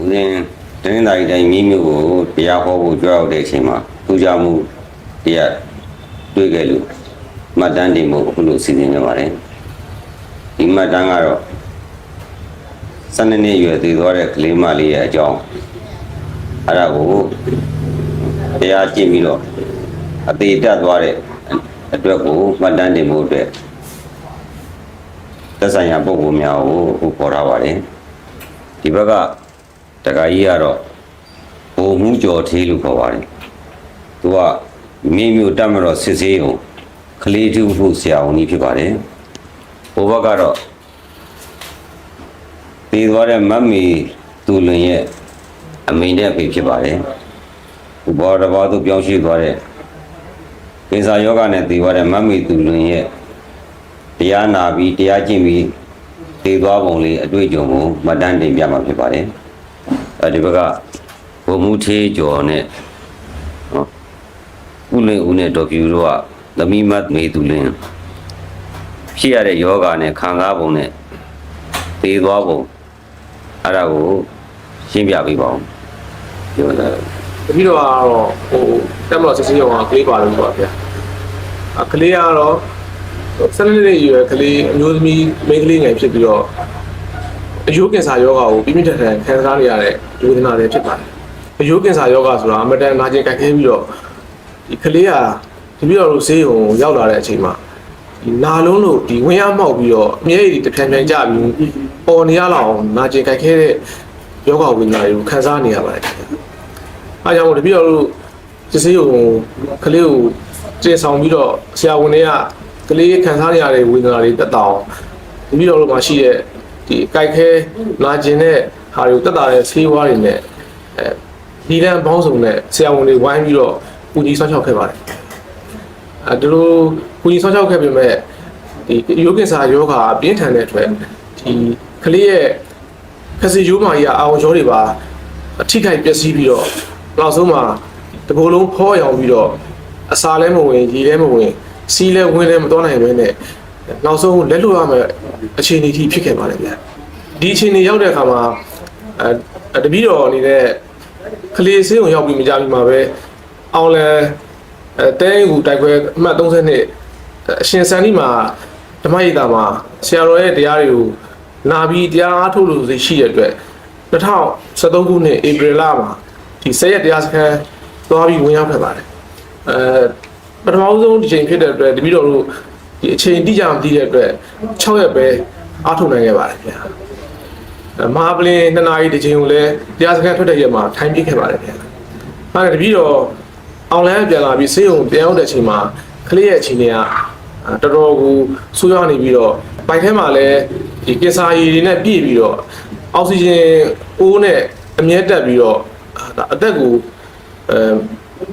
ဦးဇင်းတင်းသာရီတိုင်းမိမျိုးကိုတရားဟောဖို့ကြွရောက်တဲ့အချိန်မှာပူဇော်မှုတရားတွေ့ခဲ့လို့မှတ်တမ်းတင်ဖို့အခုလိုစီစဉ်နေပါတယ်ဒီမှတ်တမ်းကတော့12နှစ်အရွယ်သေးသွားတဲ့ကလေးမလေးရဲ့အကြောင်းအဲ့ဒါကိုတရားကျင့်ပြီးတော့အသေးတက်သွားတဲ့အတွက်ကိုမှတ်တမ်းတင်ဖို့အတွက်သက်ဆိုင်ရာပုဂ္ဂိုလ်များကိုအခုခေါ်ထားပါတယ်ဒီဘက်က တခါကြီးကတော့ဘုံမှုကြော်သေးလို့ခေါ်ပါတယ်။သူကမိမျိုးတတ်မတော်စစ်စေးအောင်ကလေးထုဖို့ဆရာဝန်ကြီးဖြစ်ပါတယ်။ဘိုးဘက်ကတော့တည်သွားတဲ့မတ်မီသူလွင်ရဲ့အမိန်တဲ့ဖေဖြစ်ပါတယ်။ဘဘောတဘောသူပြောင်းရွှေ့သွားတဲ့ကိစ္စယောဂနဲ့တည်သွားတဲ့မတ်မီသူလွင်ရဲ့တရားနာပြီးတရားကျင့်ပြီးတည်သွားပုံလေးအတွေ့အကြုံကိုမှတ်တမ်းတင်ပြမှာဖြစ်ပါတယ်။အဲ ဒီဘက်ကဘုံမှုသေးကျော်နဲ့နော်ဦးလင်းဦးနဲ့ဒေါ်ပြူတို့ကသမီးမတ်မေသူလင်းဖြစ်ရတဲ့ယောဂနဲ့ခံစားပုံနဲ့သေသွားပုံအဲ့ဒါကိုရှင်းပြပေးပါဦးပြောတယ်တတိတော့ကတော့ဟိုတက်မလို့စစ်စစ်ရောကကလေးပါလို့ပြောပါဗျာအကလေးကတော့ဆယ်နှစ်နှစ်ရွယ်ကလေးအမျိုးသမီးမိန်းကလေးငယ်ဖြစ်ပြီးတော့ အယိုးကင်ဆာယောဂါကိုပြင်းပြထန်ထန်ခံစားနေရတဲ့ဝေဒနာတွေဖြစ်ပါတယ်အယိုးကင်ဆာယောဂါဆိုတာအမတန်နာကျင်ကြိုက်ခဲပြီးတော့ဒီကလေးကတတိတော်တို့ဆေးရုံရောက်လာတဲ့အချိန်မှာဒီနာလုံးလို့ဒီဝင်းရမောက်ပြီးတော့အမြဲတည်းတဖြန်ဖြန်ကြပြီးပေါ်နေရလောက်အောင်နာကျင်ကြိုက်ခဲတဲ့ယောဂဝေဒနာတွေကိုခံစားနေရပါတယ်ခင်ဗျာအားကြောင့်မို့တပြည့်တော်တို့စစ်စေးကိုကလေးကိုကျေဆောင်ပြီးတော့ဆရာဝန်တွေကကလေးခံစားရတဲ့ဝေဒနာတွေတက်တာအောင်တပြည့်တော်တို့မှာရှိတဲ့ ဒီအကြိုက်ခဲနာကျင်တဲ့ဟာတွေကိုတက်တာတဲ့ဆေးဝါးတွေနဲ့အဲဒီလန်ပေါင်းစုံနဲ့ဆရာဝန်တွေဝိုင်းပြီးတော့ပူကြီးဆောက်ရှောက်ခဲ့ပါတယ်အဲဒီလိုပူကြီးဆောက်ရှောက်ခဲ့ပေမဲ့ဒီယောဂင်စာယောဂါပြင်းထန်တဲ့အတွက်ဒီကလေးရဲ့ခစီယိုးမာကြီးကအာရုံကြောတွေပါအထိခိုက်ပျက်စီးပြီးတော့နောက်ဆုံးမှာတကိုယ်လုံးဖောရောင်ပြီးတော့အစာလည်းမဝင်ရေလည်းမဝင်စီးလည်းဝင်လည်းမတော်နိုင်ပဲနဲ့နောက်ဆုံးလက်လွတ်ရမယ့် အခြေအနေထိဖြစ်ခဲ့ပါတယ်ဗျာဒီအခြေအနေရောက်တဲ့အခါမှာအဲတပီးတော်အနေနဲ့ကလေးဆေးုံရောက်ပြီးမကြပြီမှာပဲအောင်လဲအဲတဲကူတိုက်ပွဲအမှတ်30နှစ်အရှင်စန်ဒီမှာဓမ္မရိတာမှာဆရာတော်ရဲ့တရားတွေကိုနာပြီးတရားအားထုတ်လို့ရှိတဲ့အတွက်2013ခုနှစ်ဧပြီလမှာဒီဆက်ရက်တရားစခန်းသွားပြီးဝင်ရောက်ခဲ့ပါတယ်အဲပထမဆုံးဒီချိန်ဖြစ်တဲ့အတွက်တပည့်တော်တို့ ဒီအချိန်တိကျမသိတဲ့အတွက်6ရက်ပဲအားထုတ်နိုင်ခဲ့ပါတယ်ဗျာအဲမဟာပလင်2နာရီဒီချိန်ကိုလည်းတရားစခန်းထွက်တဲ့ရက်မှာထိုင်ပြခဲ့ပါတယ်ဗျာအဲဒါတပည့်တော်အောင်လန်းပြန်လာပြီးဆေးရုံပြန်ရောက်တဲ့အချိန်မှာကလေးရဲ့အချိန်တွေကအာတော်တော်ကိုဆိုးရွားနေပြီးတော့ဘိုက်ထဲမှာလည်းဒီကင်ဆာရည်တွေနဲ့ပြည့်ပြီးတော့အောက်ဆီဂျင်အိုးနဲ့အမြဲတက်ပြီးတော့ဒါအသက်ကိုအဲ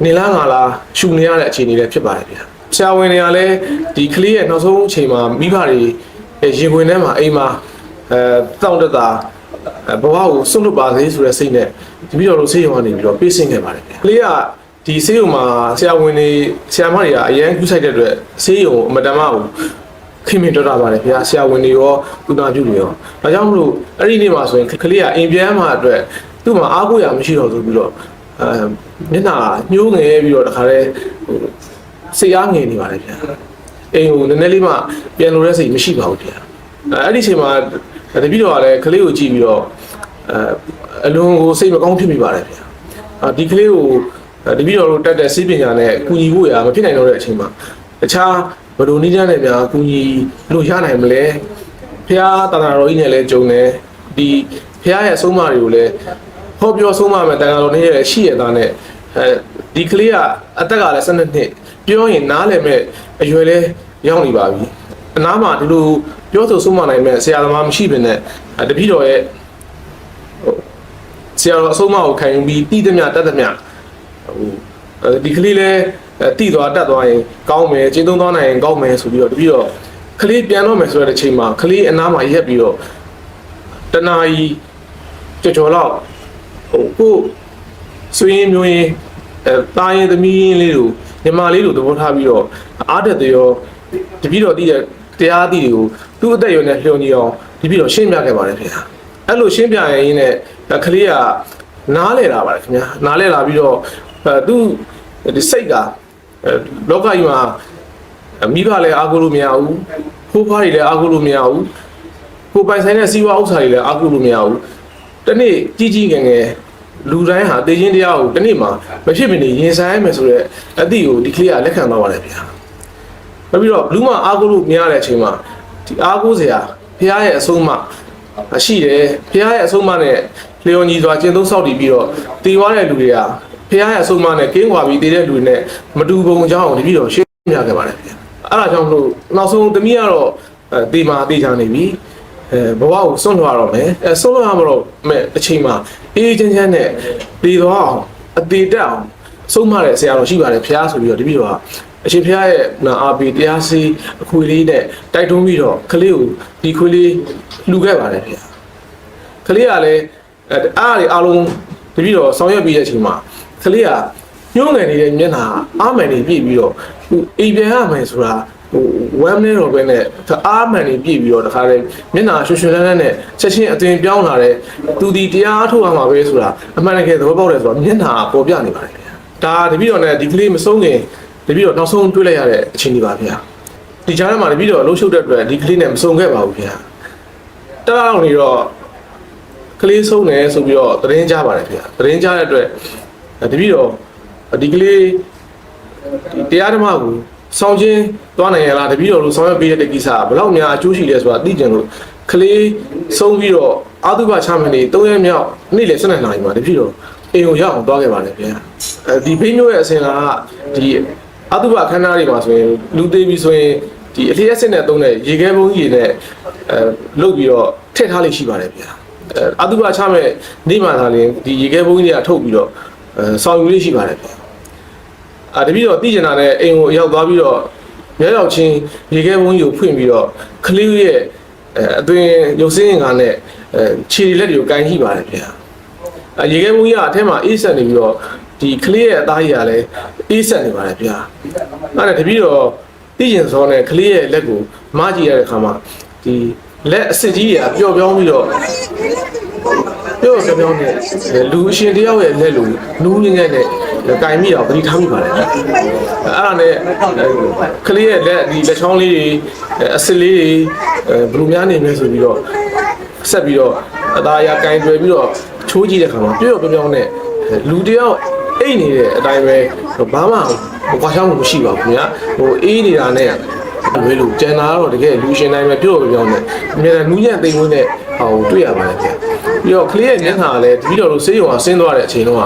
နေလားငါလားရှူနေရတဲ့အခြေအနေလည်းဖြစ်ပါတယ်ဗျာ ဆရာဝန်တွေကလည်းဒီကလေးရဲ့နောက်ဆုံးအချိန်မှာမိဘတွေရေခွင်ထဲမှာအိမ်မှာအဲတောင့်တတာအဲဘဝကိုစွန့်လွတ်ပါစေဆိုတဲ့စိတ်နဲ့ဒီပြီးတော့လို့ဆေးရုံကနေပြီးတော့ပေးဆင်းခဲ့ပါတယ်ဗျာကလေးကဒီဆေးရုံမှာဆရာဝန်တွေဆရာမတွေကအရန်ကူးဆိုင်တဲ့အတွက်ဆေးရုံအမတန်မှကိုခင်မင်တော်တာပါတယ်ဗျာဆရာဝန်တွေရောကုသပြုတွေရောဒါကြောင့်မလို့အဲ့ဒီနေ့မှာဆိုရင်ကလေးကအိမ်ပြန်မှာအတွက်သူ့မှာအားကိုးရမရှိတော့ဆိုပြီးတော့အဲမျက်နှာညှိုးငယ်ပြီးတော့တခါတည်းဟို စိတ်အားငယ်နေပါတယ်ဗျာအိမ်ကိုနည်းနည်းလေးမှပြန်လို့တဲ့စိတ်မရှိပါဘူးဗျာအဲအဲ့ဒီအချိန်မှာတပည့်တော်ကလည်းကလေးကိုကြည့်ပြီးတော့အဲအလွန်ကိုစိတ်မကောင်းဖြစ်မိပါတယ်ဗျာအာဒီကလေးကိုတပည့်တော်တို့တက်တဲ့စိတ်ပညာနဲ့ကူညီဖို့ရမဖြစ်နိုင်တော့တဲ့အချိန်မှာတခြားဘယ်လိုနည်းလမ်းနဲ့များအကူအညီလို့ရနိုင်မလဲဖះတာနာတော်ကြီးနဲ့လည်းကြုံတယ်ဒီဖះရဲ့အဆုံးအမတွေကိုလည်းဟောပြောဆုံးမမယ်တန်ခါတော်နေ့ရဲ့ရှိရတာနဲ့အဲဒီကလေးကအသက်ကလည်း12နှစ် ပြောရင်နားလည်မဲ့အရွယ်လဲရောက်နေပါပြီအနားမှာဒီလိုပြောဆိုဆုံးမနိုင်မဲ့ဆရာသမားမရှိဘဲနဲ့တပည့်တော်ရဲ့ဆရာတော်အဆုံးအမကိုခံယူပြီးတည်သမျှတတ်သမျှဟိုအဲဒီကလေးလည်းတိသွားတက်သွားရင်ကောင်းမယ်ကျင်းသုံးသွားနိုင်ရင်ကောင်းမယ်ဆိုပြီးတော့တပြီးတော့ကလေးပြန်တော့မယ်ဆိုတဲ့အချိန်မှာကလေးအနားမှာရက်ပြီးတော့တနာကြီးကြော်ကြော်တော့ဟိုကိုဆွေးရင်မျိုးရင်အဲတာရင်သမီးရင်လေးတို့ ညီမလေးတို့သဘောထားပြီးတော့အားတက်တယ်ရောတပြီးတော့တည်တဲ့တရားအသည့်တွေကိုသူ့အသက်အရွယ်နဲ့လျော်ညီအောင်တပြီးတော့ရှင်းပြခဲ့ပါတယ်ခင်ဗျာအဲ့လိုရှင်းပြရင်းနဲ့ကလေးကနားလဲလာပါတယ်ခင်ဗျာနားလဲလာပြီးတော့အဲသူဒီစိတ်ကအဲလောကကြီးမှာမိဘလည်းအားကိုးလို့မရဘူးဖိုးဖွားတွေလည်းအားကိုးလို့မရဘူးကိုပိုင်ဆိုင်တဲ့စီးပွားဥစ္စာတွေလည်းအားကိုးလို့မရဘူးတနေ့ကြီးကြီးငယ်ငယ် လူတိုင်းဟာတေချင်းတရားကိုတနေ့မှာမဖြစ်မနေရင်ဆိုင်ရမယ်ဆိုတော့အသည့်ကိုဒီကလေးကလက်ခံတော့ပါတယ်ဗျာနောက်ပြီးတော့လူမအားကိုးလို့မရတဲ့အချိန်မှာဒီအားကိုးစရာဖះရဲ့အဆုံးအမရှိတယ်ဖះရဲ့အဆုံးအမနဲ့လျော်ညီစွာကျင့်သုံးဆောက်တည်ပြီးတော့တည်သွားတဲ့လူတွေကဖះရဲ့အဆုံးအမနဲ့ကင်းကွာပြီးတည်တဲ့လူတွေနဲ့မတူပုံအကြောင်းကိုတပည့်တော်ရှင်းပြခဲ့ပါတယ်ဗျအဲ့ဒါကြောင့်မလို့နောက်ဆုံးတမီးကတော့အဲတည်မာတည်ချနေပြီ အဲဘဝကိုစွန့်လွှတ်ရတော့မယ်အဲစွန့်လွှတ်ရမလို့မဲ့တစ်ချိန်မှာအေးချမ်းချမ်းနဲ့တည်သွားအောင်အတည်တက်အောင်ဆုံးမတဲ့ဆရာတော်ရှိပါတယ်ဖះဆိုပြီးတော့တပည့်တော်ကအရှင်ဖះရဲ့နာအာပီတရားစီအခွေလေးနဲ့တိုက်တွန်းပြီးတော့ကလေးကိုဒီခွေလေးလှူခဲ့ပါတယ်ဗျာကလေးကလည်းအဲအားတွေအားလုံးတပည့်တော်ဆောင်ရွက်ပြီးတဲ့အချိန်မှာကလေးကညှိုးငယ်နေတဲ့မျက်နှာအားမှန်နေပြည့်ပြီးတော့ဟိုအိမ်ပြန်ရမယ်ဆိုတာ ဟိုဝမ်းနေတော့ပဲနဲ့အားမှန်နေပြည့်ပြီးတော့တခါလေမျက်နှာရွှွှွှွှလန်းလန်းနဲ့ချက်ချင်းအသွင်ပြောင်းလာတဲ့သူဒီတရားအထုတ်ရမှာပဲဆိုတာအမှန်တကယ်သဘောပေါက်တယ်ဆိုတော့မျက်နှာပေါ်ပြနေပါတယ်ခင်ဗျာဒါတပည့်တော်နဲ့ဒီကလေးမဆုံးခင်တပည့်တော်နောက်ဆုံးတွေ့လိုက်ရတဲ့အခြေအနေပါဗျာဒီကြားထဲမှာတပည့်တော်အလုပ်ရှုပ်တဲ့အတွက်ဒီကလေးနဲ့မဆုံးခဲ့ပါဘူးဗျာတလောက်နေတော့ကလေးဆုံးတယ်ဆိုပြီးတော့သတင်းကြားပါတယ်ခင်ဗျာသတင်းကြားတဲ့အတွက်တပည့်တော်ဒီကလေးဒီတရားဓမ္မကို စောင့်ချင်းသွားနိုင်ရလားတပည့်တော်တို့ဆောင်ရွက်ပေးတဲ့ကိစ္စကဘယ်လောက်များအကျိုးရှိလဲဆိုတာသိကြလို့ကလေးဆုံးပြီးတော့အာသုဘချမနေ၃ရက်မြောက်နေ့လယ်၁၂နာရီမှာတပည့်တော်အိမ်ကိုရောက်အောင်သွားခဲ့ပါတယ်ခင်ဗျာအဲဒီဖိမျိုးရဲ့အစဉ်လာကဒီအာသုဘခန္ဓာတွေမှာဆိုရင်လူသေးပြီဆိုရင်ဒီအလျက်စစ်နဲ့သုံးတဲ့ရေခဲဘုံကြီးတွေနဲ့အဲလုတ်ပြီးတော့ထည့်ထားလိမ့်ရှိပါတယ်ဗျာအဲအတုပချမဲ့နေမှသာလင်ဒီရေခဲဘုံကြီးတွေကထုတ်ပြီးတော့အဲဆောင်းယူလေးရှိပါတယ်ဗျ အာတပည့်တော့တည်ကျင်တာနဲ့အိမ်ကိုရောက်သွားပြီးတော့မြေရောက်ချင်းရေခဲဘုံကြီးကိုဖွင့်ပြီးတော့ကလေးရဲ့အဲအသွင်ရုပ်စင်းငါနဲ့အဲခြေလက်တွေကိုကန်ရှိပါတယ်ဗျအာရေခဲဘုံကြီးကအထက်မှာအေးဆက်နေပြီးတော့ဒီကလေးရဲ့အသားကြီးကလည်းအေးဆက်နေပါတယ်ဗျအဲ့ဒါတပည့်တော့တည်ကျင်စောနဲ့ကလေးရဲ့လက်ကိုမကြည့်ရတဲ့ခါမှာဒီလက်အစစ်ကြီးတွေကပျော့ပြောင်းပြီးတော့ပြောပြောပြောနေလူအရှင်တယောက်ရဲ့လက်လူနူးညံ့ညံ့နဲ့ တိုင်မိတော့ပရိထားမိပါတယ်အဲ့ဒါနဲ့ကလေးရဲ့လက်ဒီလက်ချောင်းလေးတွေအစစ်လေးတွေဘလူများနေမယ်ဆိုပြီးတော့ဆက်ပြီးတော့အသားအရကင်တွယ်ပြီးတော့ချိုးကြည့်တဲ့ခါမှာပြောပြောပြောနဲ့လူတယောက်အိတ်နေတဲ့အတိုင်းပဲဘာမှကွာချောင်းမှုမရှိပါဘူးခင်ဗျာဟိုအေးနေတာနဲ့လွယ်လို့ကျန်တာကတော့တကယ်လူရှင်တိုင်းပဲပြောပြောနဲ့အများနဲ့နူးညံ့သိမ်ဝင်တဲ့ဟောတွေ့ရပါတယ်ခင်ဗျာပြီးတော့ကလေးရဲ့မျက်နှာကလည်းတပည့်တော်တို့ဆေးရုံကဆင်းသွားတဲ့အချိန်တုန်းက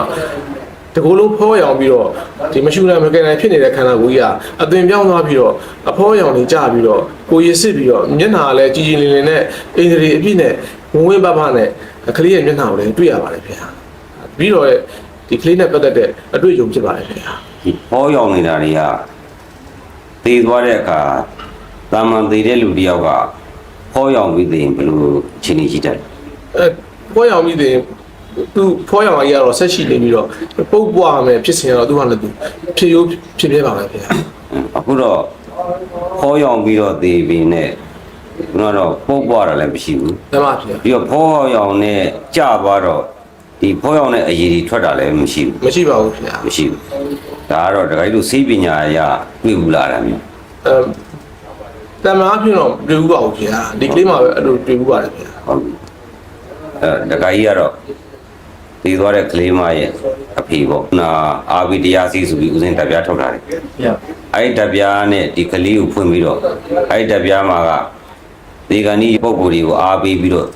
တကူလုံးဖောရောင်ပြီးတော့ဒီမရှူနိုင်မကင်နိုင်ဖြစ်နေတဲ့ခန္ဓာကိုယ်ကြီးကအသွင်ပြောင်းသွားပြီးတော့အဖောရောင်တွေကျပြီးတော့ကိုယ်ရစ်စစ်ပြီးတော့မျက်နှာကလည်းကြည်ကြည်လင်လင်နဲ့အင်္ဂရီအပြည့်နဲ့ဝင်ဝင်ပပနဲ့ကလေးရဲ့မျက်နှာကိုလည်းတွေ့ရပါတယ်ခင်ဗျာတပည့်တော်ရဲ့ဒီကလေးနဲ့ပတ်သက်တဲ့အတွေ့အကြုံဖြစ်ပါတယ်ခင်ဗျာဒီဟောရောက်နေတာတွေကသေသွားတဲ့အခါတာမန်သေတဲ့လူတစ်ယောက်ကဟောရောက်ပြီးသိရင်ဘယ်လိုအခြေအနေရှိတတ်လဲအဲဖောရောင်ပြီးတဲ့ သူဖောရောင်ကြီးကတော့ဆက်ရှိနေပြီးတော့ပုတ်ပွားမယ်ဖြစ်စဉ်ကတော့သူကလည်းသူဖြစ်ရိုးဖြစ်ပြပါမယ်ခင်ဗျာအခုတော့ဟောရောက်ပြီးတော့သေပြီနဲ့ခုနကတော့ပုတ်ပွားတာလည်းမရှိဘူးဓမ္မဖြစ်ပြီးတော့ဖောရောက်နဲ့ကြသွားတော့ဒီဖောရောက်နဲ့အရည်ကြီးထွက်တာလည်းမရှိဘူးမရှိပါဘူးခင်ဗျာမရှိဘူးဒါကတော့တခါကြီးလို့စေပညာအရတွေ့ဘူးလားအဲ့ဒါမျိုးအဲတမန်အဖြစ်တော့တွေ့ဘူးပါဘူးခင်ဗျာဒီကလေးမှာပဲအဲ့လိုတွေ့ဘူးပါတယ်ခင်ဗျာဟုတ်ပြီအဲတခါကြီးကတော့ သေသွားတဲ့ကလေးမရဲ့အဖေပေါ့နာအာဘီတရားစီဆိုပြီးဦးစင်းတပ်ပြားထုတ်တာတယ် Yeah. အဲ့ဒီတပ်ပြားနဲ့ဒီကလေးကိုဖွင့်ပြီးတော့အဲ့ဒီတပ်ပြားမှာကဒီကနေ့ပုံကိုယ်တွေကိုအားပေးပြီးတော့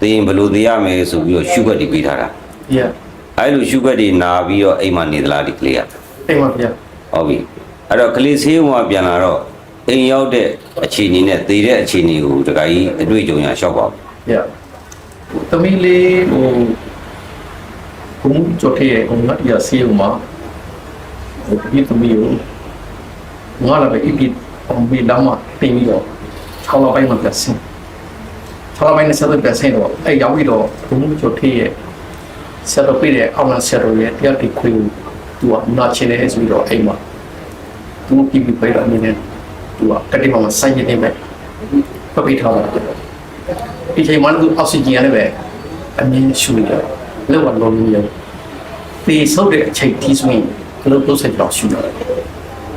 သိရင်ဘယ်လိုသိရမယ်ဆိုပြီးတော့ရှုခွက်တွေပေးထားတာ Yeah. အဲ့လိုရှုခွက်တွေနာပြီးတော့အိမ်မှာနေသလားဒီကလေးကအိမ်မှာဗျာဟုတ်ပြီအဲ့တော့ကလေးဆေးဝင်ပြန်လာတော့အိမ်ရောက်တဲ့အခြေအနေနဲ့သေတဲ့အခြေအနေကိုတခါကြီးအတွေ့အကြုံရရှောက်ပါဘူး Yeah. သမီးလေးဟို ဘုံကြော်ထည့်ရဲ့ဘုံကရစီဦးမှာဟိုဒီသမီးကိုငါလာပဲအပြစ်အောင်ပြီးတော့မှတင်ပြီးတော့၆လပိုင်းမှာပြဆင်း၆လပိုင်းနဲ့ဆက်သွယ်ပြဆင်းတော့အဲ့ရောက်ပြီးတော့ဘုံကြော်ထည့်ရဲ့ဆက်တော့ပြည့်တဲ့အောင်လာဆက်တော့ရဲ့တရားတိခွေကိုသူကနာချင်တယ်ဆိုပြီးတော့အိမ်မှာသူပြည်ပြီးပြေးတော့အနေနဲ့သူကတတိပမှာစိုင်းနေတယ်ပဲပပိထားတာဒီချိန်မှာသူအောက်ဆီဂျင်ရတယ်ပဲအမြင်ရှုရတယ် လောက်ဝလုံးလုံးရတယ်ဒီဆုပ်တဲ့အချိန်ဒီဆိုရင်ဘယ်လိုလုပ်ဆက်ကြောင်ရှုရတယ်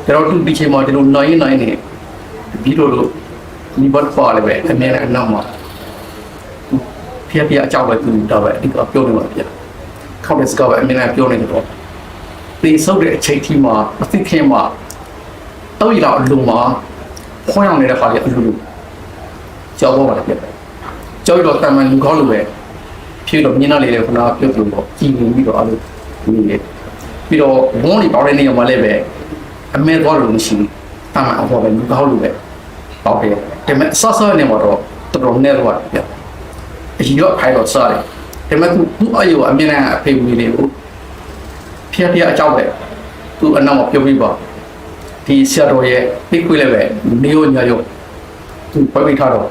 ကျွန်တော်တို့ဒီချိန်မှာဒီလိုနိုင်နိုင်နေပြီးတော့လို့ဒီဘတ်ပါလည်းပဲအမြင်အနောက်မှာဖျက်ပြအကြောက်ပဲသူတော့ပဲဒီကပြောနေမှာပြခောက်တဲ့စကားပဲအမြင်နဲ့ပြောနေတော့ဒီဆုပ်တဲ့အချိန်ဒီမှာမသိခင်မှာတော့ရတော့အလုံးမှာခွန်းအောင်နေတဲ့ခါလေးအလိုလိုကြောက်ပေါ်ပါလေပြကြောက်တော့တမန်လူကောင်းလိုပဲ ဖြေတော့မြင်းနာလေးလည်းခဏပြုတ်လို့ပေါ့ကြည်နေပြီးတော့အဲ့လိုနေလေပြီးတော့ဘုန်းကြီးပေါတဲ့နေရာမှာလည်းပဲအမဲသွားလို့မရှိဘူးတမန်အပေါ်ပဲလူကောင်းလိုပဲပေါတယ်ဒါပေမဲ့ဆော့ဆော့နေမှာတော့တော်တော်နဲ့တော့ပြအကြီးတော့ဖိုင်တော့စားတယ်ဒါပေမဲ့သူသူ့အယုအမြင်နဲ့အဖေဝီလေးကိုဖျက်ပြအကြောက်ပဲသူအနောက်မှာပြုတ်ပြီးပါဒီဆရာတော်ရဲ့ပြိခွေးလည်းပဲနေရောညာရောသူပြိထားတော့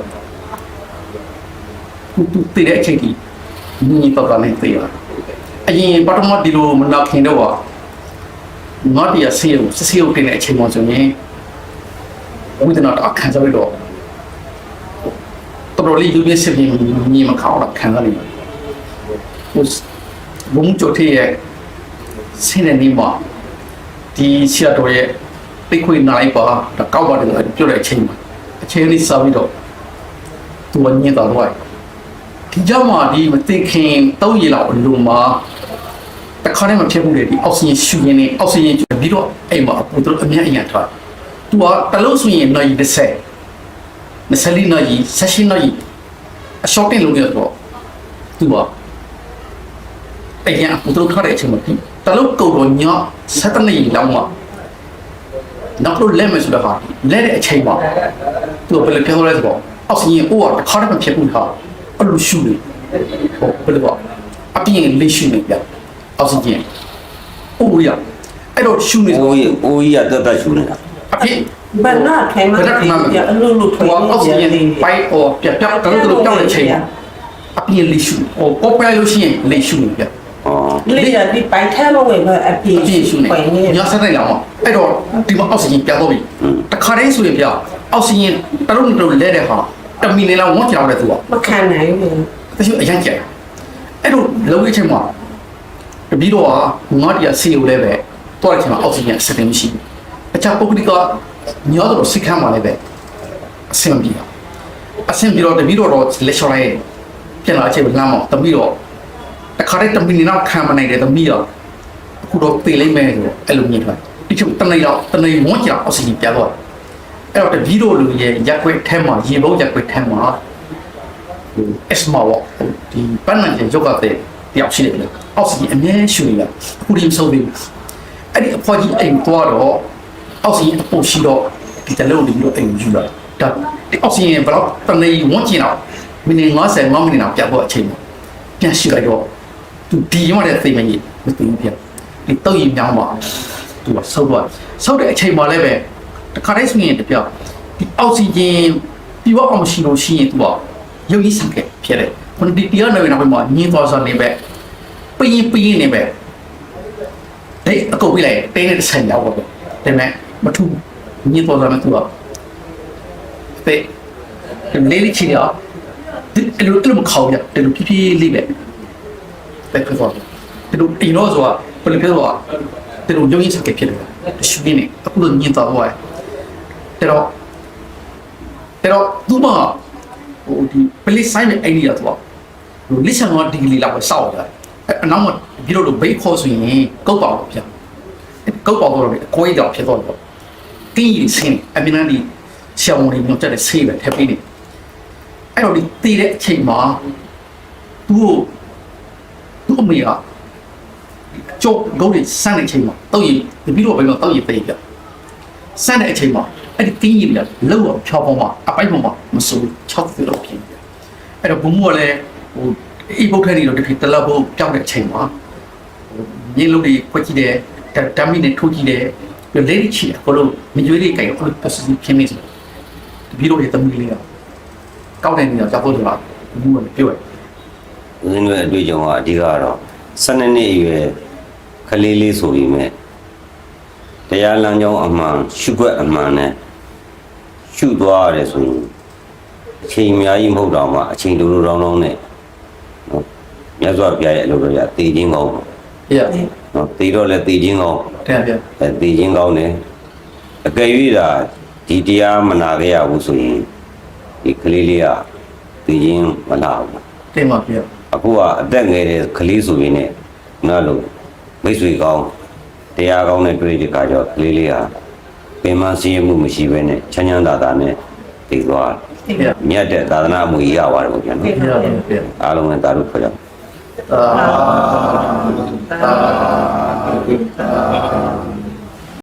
သူသူတည်တဲ့အချိန်ကြီး ညီညီတော့ကနေတည်ရအရင်ပထမဒီလိုမနောက်ခင်တော့ငါတရားဆေးကိုဆေးကိုတင်တဲ့အချိန်မှဆိုရင်ဝိဒနာတော့ခံစားရတော့တော်တော်လေးယူပြစစ်ပြင်းညီမခေါတော့ခံစားနေဟိုဘုံချိုထေးရဲ့ဆင်းနေနေမှာဒီဆရာတော်ရဲ့ပိတ်ခွေနိုင်ပါတော့ကောက်ပါတယ်ပြောတဲ့အချိန်မှာအချိန်လေးစားပြီးတော့သူကညင်တော်တော့ ဒီကြောင့်မှဒီမသိခင်တောက်ရည်လောက်အလုံးမှာတခါတည်းမဖြစ်ဘူးလေဒီအောက်ဆီဂျင်ရှူရင်းနေအောက်ဆီဂျင်ပြီးတော့အိမ်မှာအပူတို့အမြတ်အញ្ញထားသူကတလုံးဆိုရင်နိုင်30 20နိုင်16နိုင်အရှော့တင်လို့ရတော့သူကအရင်အပူတို့ထားတဲ့အချိန်မှာဒီတလုံးကုန်တော့ည7နှစ်လောက်မှနောက်လို့လက်မယ်ဆိုတော့ဟာလက်တဲ့အချိန်မှာသူကဘယ်လိုပြောလဲဆိုတော့အောက်ဆီဂျင်အိုးကတခါတည်းမဖြစ်ဘူးဟာ အဲ့လိုရှူနေဟိုဘယ်လိုပေါ့အပြင်းလေးရှူနေပြအောက်ဆီဂျင်အိုးရအဲ့တော့ရှူနေဆိုအိုးကြီးအိုးကြီးကတက်တက်ရှူနေတာအပြင်းဘယ်နာထိုင်မှာပြအလူလူထိုင်ဟိုအောက်ဆီဂျင်ပိုက်အော်ပြပြတလုံးတလုံးကြောက်တဲ့ချိန်အပြင်းလေးရှူဟိုကောပရလို့ရှိရင်လေးရှူနေပြဩလေးရဒီပိုင်ထဲမဝင်တော့အပြေအပြင်းရှူနေပိုင်နေညစတဲ့လောက်မှာအဲ့တော့ဒီမှာအောက်ဆီဂျင်ပြတော့ပြီတခါတည်းဆိုရင်ပြအောက်ဆီဂျင်တလုံးတလုံးလဲတဲ့ဟာ တမီနေလောက်ဝတ်ကြောက်တဲ့သူကမခံနိုင်ဘူးတချို့အရင်ကျဲအဲ့တော့လုံးဝချင်းမှာတပြီးတော့ငါတရားစီကိုလည်းပဲတော့ချင်းမှာအောက်ဆီဂျင်စတင်မရှိဘူးအချာပုဂ္ဂလိကညောတော့စိတ်ခံပါလေပဲအဆင်ပြေတာအဆင်ပြေတော့တပြီးတော့လက်လျှော်လိုက်ပြန်လာအချိန်လမ်းမှာတပြီးတော့တခါတည်းတမီနေနောက်ခံမနိုင်တဲ့တမီတော့အခုတော့ပြေးလိုက်မယ်ဆိုအဲ့လိုမြင်ထားဒီချက်တနေတော့တနေဝန်းကျအောက်ဆီဂျင်ပြတော့ အဲ့တော့တပြီးတော့လူရဲ့ရက်ွက်ထဲမှာရေဘုံရက်ွက်ထဲမှာအစမောဒီပန်းနန်ယောဂတဲ့တယောက်ရှိတယ်လေအောက်ဆီဂျင်အမြဲရှူနေတာအခုဒီမဆုံးသေးဘူးအဲ့ဒီအဖွားကြီးအိမ်သွားတော့အောက်ဆီဂျင်အပို့ရှိတော့ဒီတလုံးဒီလိုအိမ်ယူလာဒါဒီအောက်ဆီဂျင်ဘယ်တော့တနေဝန်းကျင်တော့မိနစ်50 5မိနစ်တော့ပြတ်ဖို့အချိန်ပြန်ရှိလိုက်တော့သူဒီရတဲ့သိမကြီးမသိဘူးပြန်ဒီတော့ရင်မြောင်းမှာသူကဆုပ်သွားဆုပ်တဲ့အချိန်မှာလည်းပဲ တခါတည်းဆိုရင်တပြောက်ဒီအောက်ဆီဂျင်ပြီးတော့အောင်ရှိလို့ရှိရင်သူကရုပ်ရည်စံခဲ့ဖြစ်တယ်။ခုဒီတရားနယ်နောက်မှာညင်းသွားစားနေပဲပင်းပင်းနေပဲအေးအကုတ်ပြလိုက်တင်းတဲ့ဆိုင်ရောက်ပါပဲ။ဒါပေမဲ့မထူးညင်းသွားစားမှသူကတဲ့လေးလေးချီတော့ဒီလိုအဲ့လိုမခေါ်ရတယ်လို့ဖြည်းဖြည်းလေးပဲပဲဖြစ်သွားတယ်။ဒီလိုအင်းတော့ဆိုတာဘယ်လိုပြောတော့ဒီလိုရုပ်ရည်စံခဲ့ဖြစ်တယ်။ရှူနေအခုလိုညင်းသွားသွားတယ်။ ဒါတော့ဒါတော့သူမဟိုဒီပလိဆိုင်ရဲ့အိဒီယာတော့ဟိုလိချန်ကဒီလီလောက်ပဲစောက်ရတယ်အနောက်မှာပြီးတော့ဘိတ်ခေါ်ဆိုရင်ကုတ်ပေါတော့ပြန်ကုတ်ပေါတော့အကိုကြီးတော့ဖြစ်တော့တော့တင်းကြီးစင်းအမြင်နဲ့ဒီရှောင်းဝင်ညွှန်ချက်တဲ့ဆေးပဲထပ်ပြီးနေအဲ့တော့ဒီတည်တဲ့အချိန်မှာသူ့သူ့အမေကကြောက်ဂုတ်တွေစမ်းတဲ့အချိန်မှာတော့ရင်ပြီးတော့ဘယ်တော့တော့ရင်ပြေးပြစမ်းတဲ့အချိန်မှာ အဲ့ဒီတင်းကြီးကလောက်တော့ဖြောပေါ်မှာအပိုက်ပေါ်မှာမစိုး6သီလောက်ပြင်အဲ့တော့ဘုံမိုးကလည်းဟိုအိဘုတ်ထဲနေတော့တခါတလောက်ဘုတ်ကြောက်တဲ့အချိန်မှာဟိုမြေလုံးတွေခွက်ကြည့်တယ်ဓာမီနဲ့ထိုးကြည့်တယ်ပြီးလေးချီအကိုလို့မြွေးလေးကြိုင်အောင်ပတ်စည်းဖြစ်နေတယ်ပြီးတော့ရသမီးလေးကကောက်တဲ့နေရာကြောက်ဖို့ဆိုတာဘုံကပြောတယ်ဦးဇင်းတို့ရဲ့အတွေ့အကြုံကအဓိကကတော့12နှစ်အရွယ်ကလေးလေးဆိုပြီးမြဲတရားလမ်းကြောင်းအမှန်ရှုွက်အမှန်နဲ့ ရှုသွားရတယ်ဆိုရင်အချိန်အများကြီးမဟုတ်တော့မှအချိန်လိုလိုတောင်းတောင်းနဲ့နော်မြတ်စွာဘုရားရဲ့အလိုတော်ရတည်ခြင်းကောင်းပြနော်တည်တော့လဲတည်ခြင်းကောင်းတဲ့ပြအဲတည်ခြင်းကောင်းတယ်အကယ်၍သာဒီတရားမနာခဲ့ရဘူးဆိုရင်ဒီကလေးလေးကတည်ခြင်းမနာဘူးတင်ပါပြအခုကအသက်ငယ်တဲ့ကလေးဆိုရင်လည်းငါလို့မိတ်ဆွေကောင်းတရားကောင်းနဲ့တွေ့တဲ့အခါကျတော့ကလေးလေးဟာ ပင်မစည်းရမှုမရှိဘဲနဲ့ချမ်းချမ်းသာသာနဲ့တည်သွားပြမြတ်တဲ့သာသနာ့အမှုကြီးရပါတယ်ဗျာနော်ပြပြအားလုံးနဲ့တာလို့ခေါ်ကြပါအာအာ